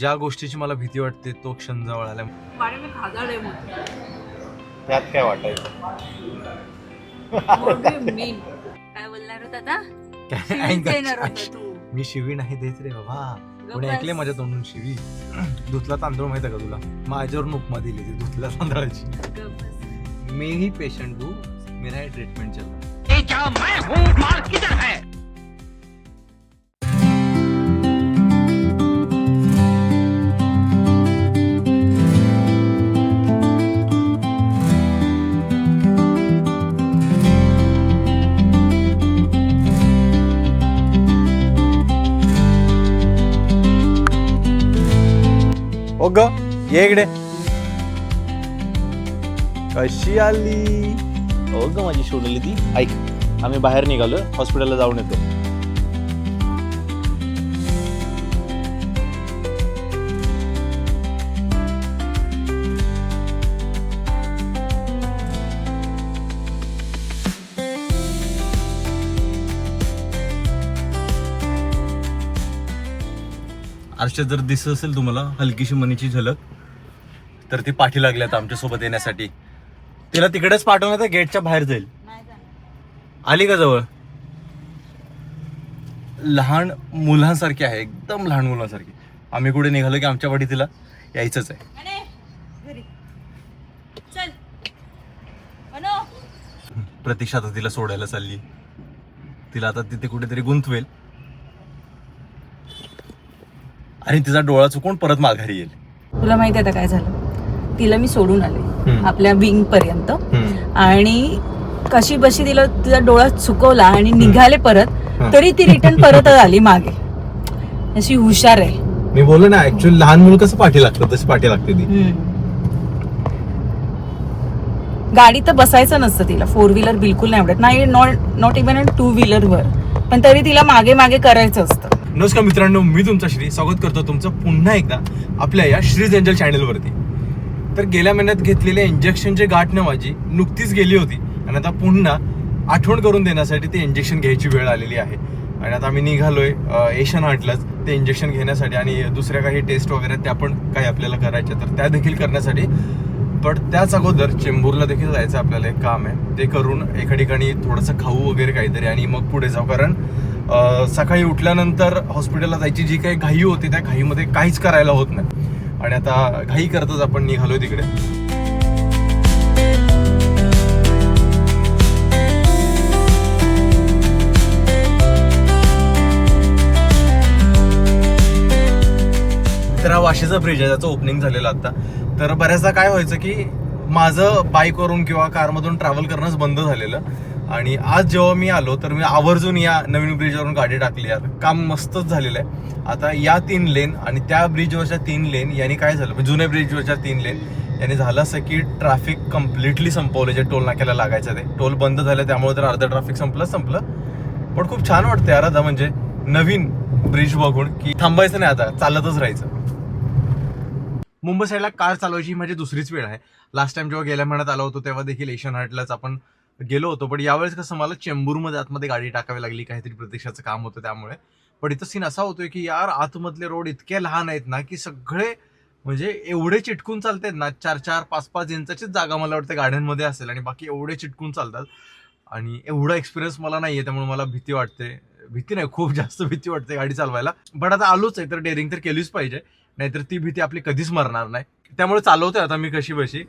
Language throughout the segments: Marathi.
ज्या गोष्टीची मला भीती वाटते तो क्षण जवळ आला मी त्यात काय वाटायचं? मी काय बोलणार होता आता? शिवीच येणार होता तू. मी शिवी नाही देत रे बाबा. कोणी. ऐकले माझ्या तोंडून शिवी? धुतला तांदूळ माहिती का तुला? माझ्यावर उपमा दिली ती धुतल्या तांदळाची. गप्प बस. मैं ही पेशेंट हूँ मेरा ही? ट्रीटमेंट चल रहा है? ओ ग ये इकडे कशी आली हो ग माझी सोडली ती ऐक आम्ही बाहेर निघालो हॉस्पिटलला जाऊन येतो आरशात जर दिसत असेल तुम्हाला हलकीशी मनीची झलक तर ती पाठी लागल्यात आमच्यासोबत येण्यासाठी. तिला तिकडेच पाठवण्यात गेटच्या बाहेर जाईल. आली का जवळ? लहान मुलांसारखी आहे एकदम लहान मुलांसारखी. आम्ही कुठे निघालो की आमच्या वाडी तिला यायचंच आहे. प्रतीक्षा आता तिला सोडायला चालली. तिला आता तिथे कुठेतरी गुंतवेल. आणि तिचा डोळा चुकून परत माघारी येईल. तुला माहिती आहे आता काय झालं? तिला मी सोडून आले. हम्म. आपल्या विंग पर्यंत. आणि कशी बशी तिला तिचा डोळा चुकवला आणि निघाले परत. तरी ती रिटर्न परत आली मागे. अशी हुशार आहे. मी बोललो ना ऍक्च्युअली लहान मुलं कसं पाठी लागतं तशी पाठी लागते ती. गाडी तर बसायचं नसतं तिला. फोर व्हीलर बिलकुल नाही आवडत. नाही not not even two wheeler वर. पण तरी तिला मागे मागे करायचं असतं. नमस्कार मित्रांनो मी तुमचा श्री स्वागत करतो तुमचं पुन्हा एकदा आपल्या या श्रीज एंजल चॅनलवरती तर गेल्या महिन्यात घेतलेल्या इंजेक्शनची गाठ माझी नुकतीच गेली होती आणि आता पुन्हा आठवण करून देण्यासाठी ते इंजेक्शन घ्यायची वेळ आलेली आहे. आणि आता आम्ही निघालोय आहे एशियन हार्टलाच ते इंजेक्शन घेण्यासाठी आणि दुसऱ्या काही टेस्ट वगैरे त्या पण काही आपल्याला करायच्या तर त्या देखील करण्यासाठी पण त्याच अगोदर चेंबूरला देखील जायचं आपल्याला एक काम आहे. ते करून एका ठिकाणी थोडंसं खाऊ वगैरे काहीतरी आणि मग पुढे जाऊ. कारण सकाळी उठल्यानंतर हॉस्पिटलला जायची जी काही घाई होती त्या घाईमध्ये काहीच करायला होत नाही. आणि आता घाई करतच आपण निघालो तिकडे. तर हा वाशीचा ब्रिज आहे त्याचं ओपनिंग झालेलं आता. तर बऱ्याचदा काय व्हायचं की माझं बाईकवरून किंवा कारमधून ट्रॅव्हल करणंच बंद झालेलं. आणि आज जेव्हा मी आलो तर मी आवर्जून या नवीन ब्रिजवरून गाडी टाकली यार. काम मस्तच झालेलं आहे. आता या तीन लेन आणि त्या ब्रिजवरच्या तीन लेन यांनी काय झालं? म्हणजे जुन्या ब्रिजवरच्या तीन लेन यांनी झालं असं की ट्रॅफिक कम्प्लिटली संपवलं जे टोल नाक्याला लागायचं ते. टोल बंद झालं त्यामुळे तर अर्ध ट्रॅफिक संपलं संपलं. पण खूप छान वाटतं यार आता म्हणजे नवीन ब्रिज बघून की थांबायचं नाही आता चालतच राहायचं. मुंबई साईडला कार चालवायची माझी दुसरीच वेळ आहे. लास्ट टाइम जेव्हा गेल्या महिन्यात आलो होतो तेव्हा देखील एशियन हार्टलाच आपण गेलो होतो. पण यावेळेस कसं मला चेंबूरमध्ये आतमध्ये गाडी टाकावी लागली काहीतरी प्रतीक्षाचं काम होतं त्यामुळे. पण इथं सीन असा होतोय की यार आतमधले रोड इतके लहान आहेत ना की सगळे म्हणजे एवढे चिटकून चालतात ना चार चार पाच पाच इंचाचीच जागा मला वाटतं गाड्यांमध्ये असेल आणि बाकी एवढे चिटकून चालतात. आणि एवढा एक्सपिरियन्स मला नाही आहे त्यामुळे मला भीती वाटते. भीती नाही खूप जास्त भीती वाटते गाडी चालवायला. बट आता आलोच आहे तर डेअरिंग तर केलीच पाहिजे. नाहीतर ती भीती आपली कधीच मरणार नाही. त्यामुळे चालवतोय आता मी कशी बशी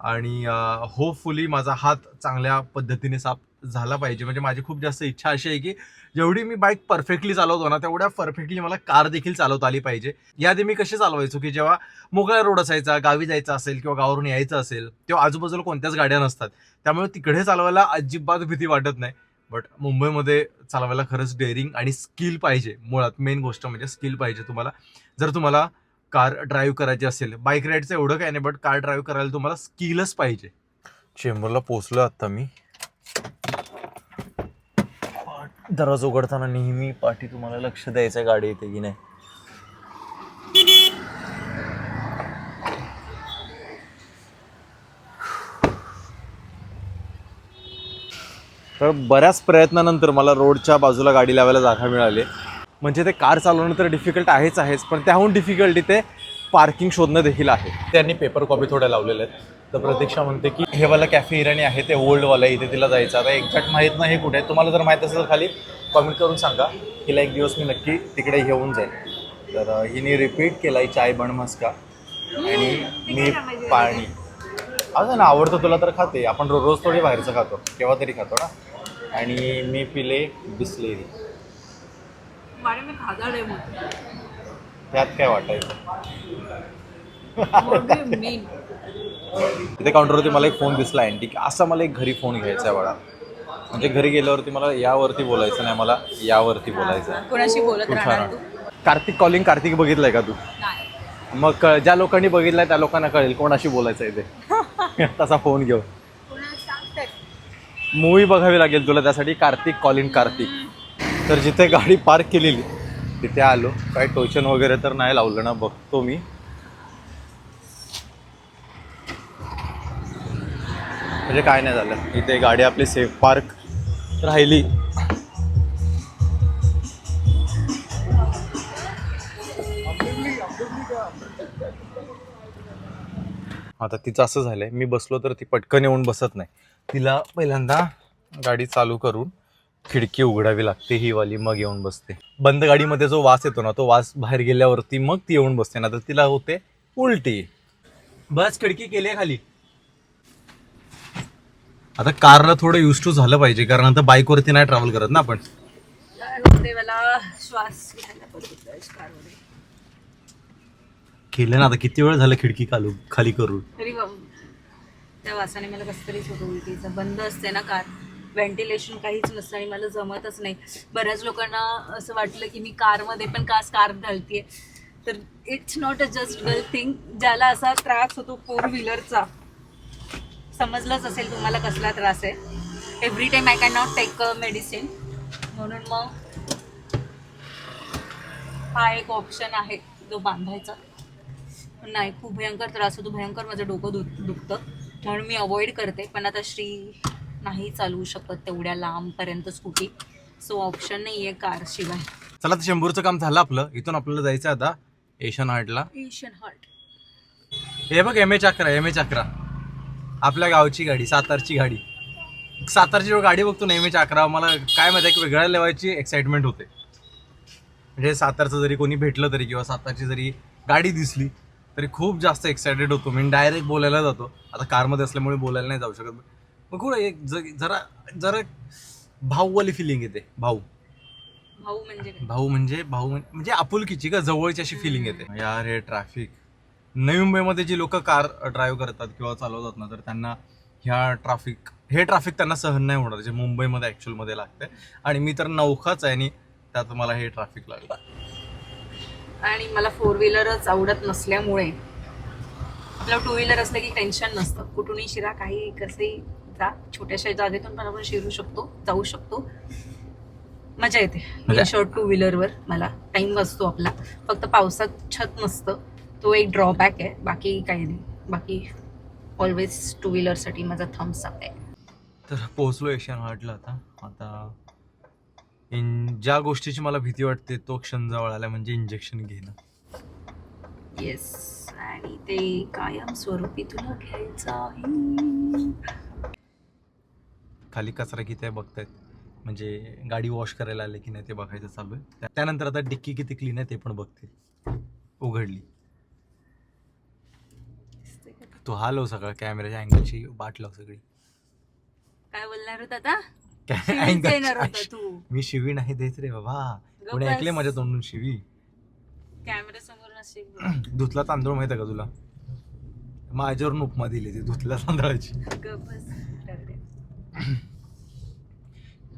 आणि होपफुली माझा हात चांगल्या पद्धतीने साफ झाला पाहिजे. म्हणजे माझी खूप जास्त इच्छा अशी आहे की जेवढी मी बाईक परफेक्टली चालवतो ना तेवढ्या परफेक्टली मला कार देखील चालवता आली पाहिजे. याआधी मी कशी चालवायचो की जेव्हा मोकळा रोड असायचा गावी जायचा असेल किंवा गावावरून यायचं असेल तेव्हा आजूबाजूला कोणत्याच गाड्या नसतात. त्यामुळे तिकडे चालवायला अजिबात भीती वाटत नाही. बट मुंबईमध्ये चालवायला खरंच डेअरिंग आणि स्किल पाहिजे. मुळात मेन गोष्ट म्हणजे स्किल पाहिजे तुम्हाला. जर तुम्हाला कार ड्राईव्ह करायची असेल. बाईक राईडचं एवढं काय नाही बट कार ड्राईव्ह करायला तुम्हाला स्किलच पाहिजे. चेंबूरला पोचलो आता मी. दरवाजा उघडताना नेहमी पाठी तुम्हाला लक्ष द्यायचं आहे गाडी येते की नाही. तर बऱ्याच प्रयत्नानंतर मला रोडच्या बाजूला गाडी लावायला जागा मिळाली. म्हणजे ते कार चालवणं तर डिफिकल्ट आहेच आहेच पण त्याहून डिफिकल्ट इथे पार्किंग शोधणं देखील आहे. त्यांनी पेपर कॉपी थोड्या लावलेल्या आहेत. तर प्रतीक्षा म्हणते की हे वाला कॅफे इराणी आहे ते ओल्डवाला आहे इथे तिला जायचं आता एक्झॅक्ट माहीत नाही हे कुठे आहे. तुम्हाला जर माहीत असेल तर खाली कॉमेंट करून सांगा. हिला एक दिवस मी नक्की तिकडे घेऊन जाईल तर हिने रिपीट केला आहे चाय बण मस्का आणि मी पाणी. अजून आवडतं तुला तर खाते. आपण रोज थोडी बाहेरचं खातो केव्हा तरी खातो ना. आणि मी पिले बिसलेरी. त्यात काय वाटायचं? तिथे काउंटरवरती मला एक फोन दिसला अँटी की असा मला एक घरी फोन घ्यायचा आहे म्हणजे घरी गेल्यावरती मला यावरती बोलायचं नाही मला यावरती बोलायचं आहे. कोणाशी बोलत राहणार तू? कार्तिक कॉलिंग कार्तिक बघितलंय का तू? नाही. मग क- ज्या लोकांनी बघितलंय त्या लोकांना कळेल कोणाशी बोलायचं आहे ते. तसा फोन घेऊ. मूवी बघावी लागेल तुला त्यासाठी कार्तिक कॉलिंग कार्तिक. तर जिथे गाडी पार्क केलेली तिथे आलो. काही टोचन वगैरे तर नाही लावलं ना बघतो मी. म्हणजे काय नाही झालं. इथे गाडी आपली सेफ पार्क राहिली. आता तिचं असं झालंय मी बसलो तर ती पटकन येऊन बसत नाही. तिला पहिल्यांदा गाडी चालू करून खिडकी उघडावी लागते ही वाली मग येऊन बसते. बंद गाडीमध्ये जो वास येतो ना तो वास बाहेर गेल्यावरती मग ती येऊन बसते ना तर तिला होते उलटी. बस खिडकी केली आहे खाली. आता कारला थोडं युज टू झालं पाहिजे कारण आता बाईकवरती नाही ट्रॅव्हल करत ना आपण. मला श्वास घ्यायला बघितलं कारमध्ये. केलं ना आता किती वेळ झालं खिडकी खालू खाली करून? तरी बाबा, त्या वासाने मला कसं होतं उलटीचं बंद असते ना कार. व्हेंटिलेशन काहीच नसतं आणि मला जमतच नाही. बऱ्याच लोकांना असं वाटलं की मी कारमध्ये पण का स्कार्फ घालते तर it's not a just girl thing ज्याला असा त्रास होतो फोर व्हीलरचा समजलंच असेल तुम्हाला कसला त्रास आहे. Every time I can not take medicine म्हणून मग हा एक ऑप्शन आहे जो बांधायचा. नाही खूप भयंकर त्रास होतो. भयंकर माझं डोकं दु दुखतं. म्हणून मी अवॉइड करते. पण आता श्री नाही चालवू शकत तेवढ्या लांबपर्यंत स्कूटी सो ऑप्शन नाही आहे कार शिवाय. चला तर शंभूरचं काम झालं आपलं. इथून आपल्याला जायचं आता एशियन आर्टला एशियन हार्ट हे बघ एम एच अकरा एम एच अकरा आपल्या गावची गाडी सातारची गाडी. सातारची जेव्हा गाडी बघतो ना एम एच अकरा मला काय माहिती एक वेगळ्या लेवलची एक्साइटमेंट होते. म्हणजे सातारचं जरी कोणी भेटलं तरी किंवा सातारची जरी गाडी दिसली तरी खूप जास्त एक्सायटेड होतो. मी डायरेक्ट बोलायला जातो. आता कारमध्ये असल्यामुळे बोलायला नाही जाऊ शकत. मग एक जरा जरा भाऊवाली फिलिंग येते भाऊ. भाऊ म्हणजे काय? भाऊ म्हणजे भाऊ म्हण- म्हणजे आपुलकीची का जवळची अशी फिलिंग येते यार हे ट्रॅफिक नवी मुंबईमध्ये जी लोक कार ड्राईव्ह करतात किंवा चालवतात ना तर त्यांना ह्या ट्रॅफिक हे ट्रॅफिक त्यांना सहन नाही होणार जे मुंबईमध्ये ॲक्च्युअलमध्ये लागते आणि मी तर नौखाच आहे आणि त्यात मला हे ट्रॅफिक लागलं. आणि मला फोर व्हीलरच आवडत नसल्यामुळे आपलं टू व्हीलर असलं की टेन्शन नसतं. कुठूनही शिरा काही कसे जा. छोट्याशा जागेतून पण आपण शिरू शकतो जाऊ शकतो. मजा येते. शॉर्ट टू व्हीलरवर मला टाइम वाचतो आपला. फक्त पावसात छत नसतं तो एक ड्रॉबॅक आहे. बाकी काही नाही. बाकी ऑलवेज टू व्हीलरसाठी माझा थम्स अप आहे. तर पोहोचलो एशियन हार्टला आता. आता इन ज्या गोष्टीची मला भीती वाटते तो क्षण जवळ आला म्हणजे इंजेक्शन घेणं. येस आणि ते कायम स्वरूपी तुला घ्यायचं आहे. खाली कचरा किती आहे बघतायत. म्हणजे गाडी वॉश करायला आले की नाही ते बघायचं चालू आहे. त्या- त्यानंतर आता डिक्की किती क्लीन आहे ते पण बघतील. उघडली. तो हालव सगळं कॅमेऱ्याच्या अँगलची बाट लाव सगळी. काय बोलणार होता आता? मी शिवी नाही देत रे बाबा. कोणी. ऐकले माझ्या तोंडून शिवी? कॅमेरा समोर धुतला तांदूळ माहिती आहे का तुला? माझ्यावरून उपमा दिली ती धुतल्या तांदळाची.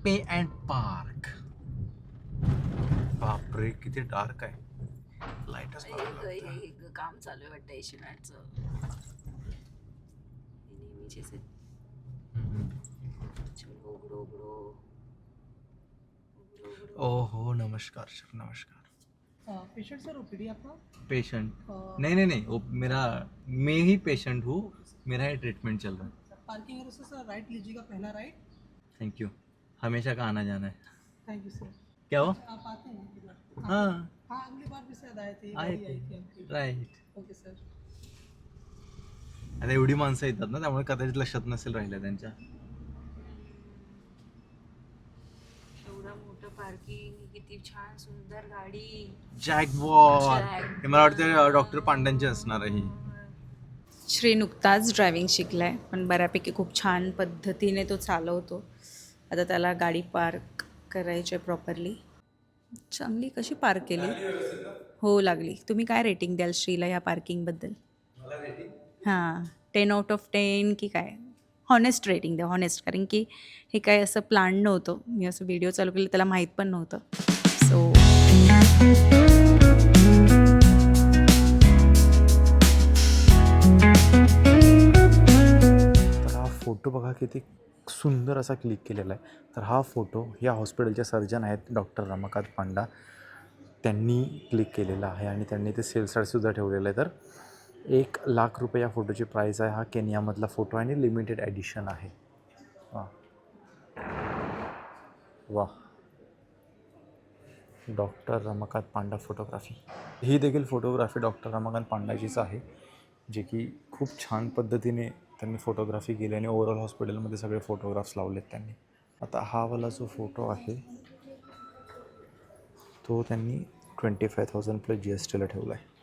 पे अँड पार्क बापरे किती डार्क आहे. लाईटच हे हे ग- काम चालू आहे वाटतं हे. उघडो, उघडो. ओ हो नमस्कार सर नमस्कार. पेशेंट सर ओपीडी आपका पेशेंट अ, नहीं नहीं नहीं वो मेरा मैं ही पेशेंट हूँ. मेरा ही ट्रीटमेंट चल रहा है. पार्किंग एरिया से सर राइट लीजिएगा पहला राइट थैंक यू हमेशा का आना जाना है। थैंक यू सर क्या हो आप आते हैं हां। हाँ। अगली बार भी शायद आए थे। आए थे। राईट ओके सर आता एवढी माणसं येतात ना त्यामुळे कदाचित लक्षात नसेल राहिलं त्यांच्या. एवढं मोठं पार्किंग किती छान सुंदर गाडी. जॅकबॉल Jaguar. हे मला वाटतं डॉक्टर पांड्यांची असणार आहे ही. श्री नुकताच ड्रायव्हिंग शिकलाय. पण बऱ्यापैकी खूप छान पद्धतीने तो चालवतो. आता त्याला गाडी पार्क करायची आहे प्रॉपरली चांगली कशी पार्क केली? हो लागली. तुम्ही काय रेटिंग द्याल श्रीला या पार्किंगबद्दल हां टेन आउट ऑफ टेन की काय? हॉनेस्ट रेटिंग द्या हॉनेस्ट कारण की हे काय असं प्लान नव्हतं. मी असं व्हिडिओ चालू केलं त्याला माहीत पण नव्हतं. सो फोटो बघा किती सुंदर असा क्लिक केलेला आहे. तर हा फोटो या हॉस्पिटलचे सर्जन आहेत डॉक्टर रमाकांत पांडा. त्यांनी क्लिक केलेला आहे आणि त्यांनी ते सेल्ससाठीसुद्धा ठेवलेलं आहे. तर एक लाख रुपये या फोटोची प्राईस आहे. हा केनियामधला फोटो आणि लिमिटेड ॲडिशन आहे. वा वा डॉक्टर रमाकांत पांडा फोटोग्राफी. ही देखील फोटोग्राफी डॉक्टर रमाकांत पांडाचीच आहे जे की खूप छान पद्धतीने त्यांनी फोटोग्राफी केली आणि ओव्हरऑल हॉस्पिटलमध्ये सगळे फोटोग्राफ्स लावलेत त्यांनी. आता हा वाला जो फोटो आहे तो त्यांनी twenty five thousand plus G S टीला ठेवला आहे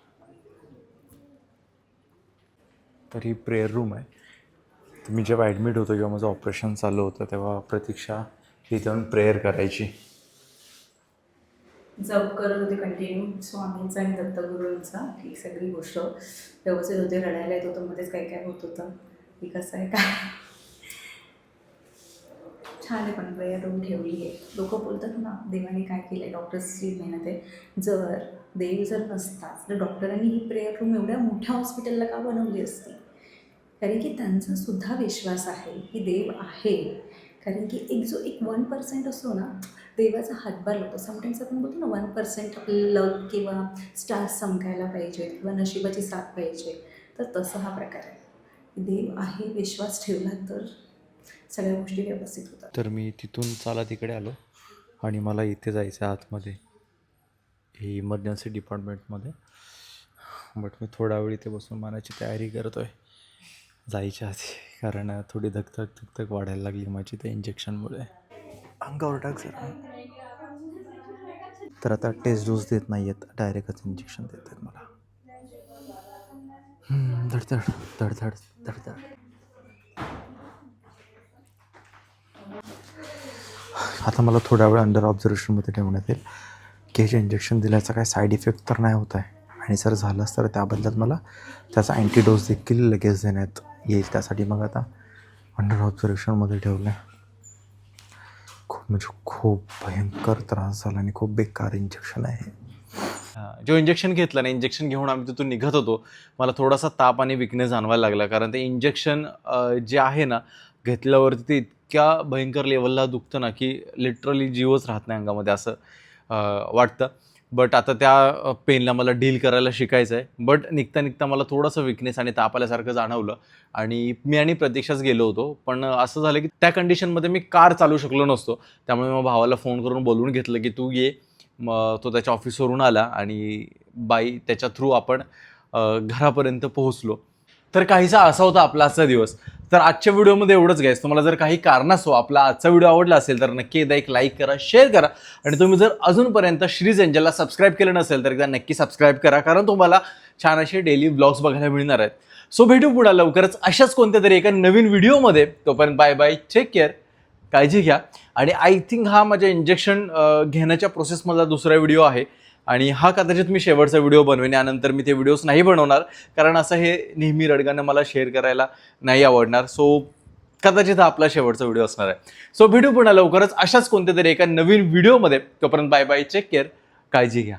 तर ही प्रेयर रूम आहे. तर मी जेव्हा ॲडमिट होतो किंवा माझं ऑपरेशन चालू होतं तेव्हा प्रतीक्षा ही येऊन प्रेयर करायची. जप करत होते कंटिन्यू स्वामींचा आणि दत्तगुरूंचा ही सगळी गोष्ट व्यवस्थित होते रडायला येत होतं मध्येच काय काय होत होतं. की कसं आहे काय? छान आहे पण प्रेयर रूम ठेवली आहे. लोक बोलतात ना देवाने काय केलं आहे डॉक्टर्सची मेहनत आहे. जर देव जर नसताच तर डॉक्टरांनी ही प्रेयर रूम एवढ्या मोठ्या हॉस्पिटलला का बनवली असती? कारण की त्यांचा सुद्धा विश्वास आहे की देव आहे. कारण की एक जो एक वन पर्सेंट असतो ना देवाचा हातभार लागतो समटाईम्स आपण बोलतो ना वन पर्सेंट लक किंवा स्टार्स चमकायला पाहिजे किंवा नशिबाची साथ पाहिजे. तर तसं हा प्रकार आहे. देव आहे विश्वास ठेवला तर सगळ्या गोष्टी व्यवस्थित होतात. तर मी तिथून चाला तिकडे आलो आणि मला इथे जायचं आहे आतमध्ये ही इमर्जन्सी डिपार्टमेंटमध्ये बट मी थोडा वेळ इथे बसून मानायची तयारी करतो आहे. जायच्या आधी कारण थोडी धकधक धकधक वाढायला लागली माझी त्या इंजेक्शनमुळे अंगावर टाक सर तर आता टेस्ट डोस देत नाही आहेत डायरेक्टच इंजेक्शन देत आहेत मला. धडधड धडधड धडधड आता मला थोडा वेळ अंडर ऑब्झर्वेशनमध्ये ठेवण्यात येईल. की जे इंजेक्शन दिल्याचा काय साईड इफेक्ट तर नाही होत आहे. आणि जर झालंच तर त्या बदल्यात मला त्याचा अँटीडोस देखील लगेच देण्यात येईल. त्यासाठी मग आता अंडर ऑब्झर्वेशनमध्ये ठेवलं आहे खूप म्हणजे खूप भयंकर त्रास झाला आणि खूप बेकार इंजेक्शन आहे. जो इंजेक्शन घेतलं ना इंजेक्शन घेऊन आम्ही तिथून निघत होतो मला थोडासा ताप आणि विकनेस जाणवायला लागला. कारण ते इंजेक्शन जे आहे ना घेतल्यावरती ते इतक्या भयंकर लेवलला दुखतं ना की लिटरली जीवच राहत नाही अंगामध्ये असं वाटतं. बट आता त्या पेनला मला डील करायला शिकायचं आहे बट निघता निघता मला थोडंसं विकनेस आणि ताप आल्यासारखं जाणवलं. आणि मी आणि प्रतीक्षाच गेलो होतो. पण असं झालं की त्या कंडिशनमध्ये मी कार चालू शकलो नसतो. त्यामुळे मग भावाला फोन करून बोलवून घेतलं की तू ये. मग तो त्याच्या ऑफिसवरून आला आणि बाई त्याच्या थ्रू आपण घरापर्यंत पोहोचलो. तर काहीसा असा होता आपला आजचा दिवस. तर आजच्या व्हिडिओमध्ये एवढंच घ्यायचं तुम्हाला जर काही कारणास्तव आपला आजचा व्हिडिओ आवडला असेल तर नक्की एकदा एक लाईक करा शेअर करा. आणि तुम्ही जर अजूनपर्यंत श्रीज एंजलला सबस्क्राईब केलं नसेल तर एकदा नक्की सबस्क्राईब करा कारण तुम्हाला छान असे डेली ब्लॉग्स बघायला मिळणार आहेत. सो भेटू पुढे लवकरच अशाच कोणत्या तरी एका नवीन व्हिडिओमध्ये. तोपर्यंत बाय बाय टेक केअर काळजी घ्या. आणि आय थिंक हा माझ्या इंजेक्शन घेण्याच्या प्रोसेसमधला दुसरा व्हिडिओ आहे. आणि हा कदाचित मी शेवटचा व्हिडिओ बनवेन. यानंतर मी ते व्हिडिओज नाही बनवणार. कारण असं हे नेहमी रडगानं मला शेअर करायला नाही आवडणार. सो कदाचित हा आपला शेवटचा व्हिडिओ असणार आहे. सो व्हिडिओ पुन्हा लवकरच. अशाच कोणत्या तरी एका नवीन व्हिडिओमध्ये तोपर्यंत बाय बाय चेक केअर काळजी घ्या.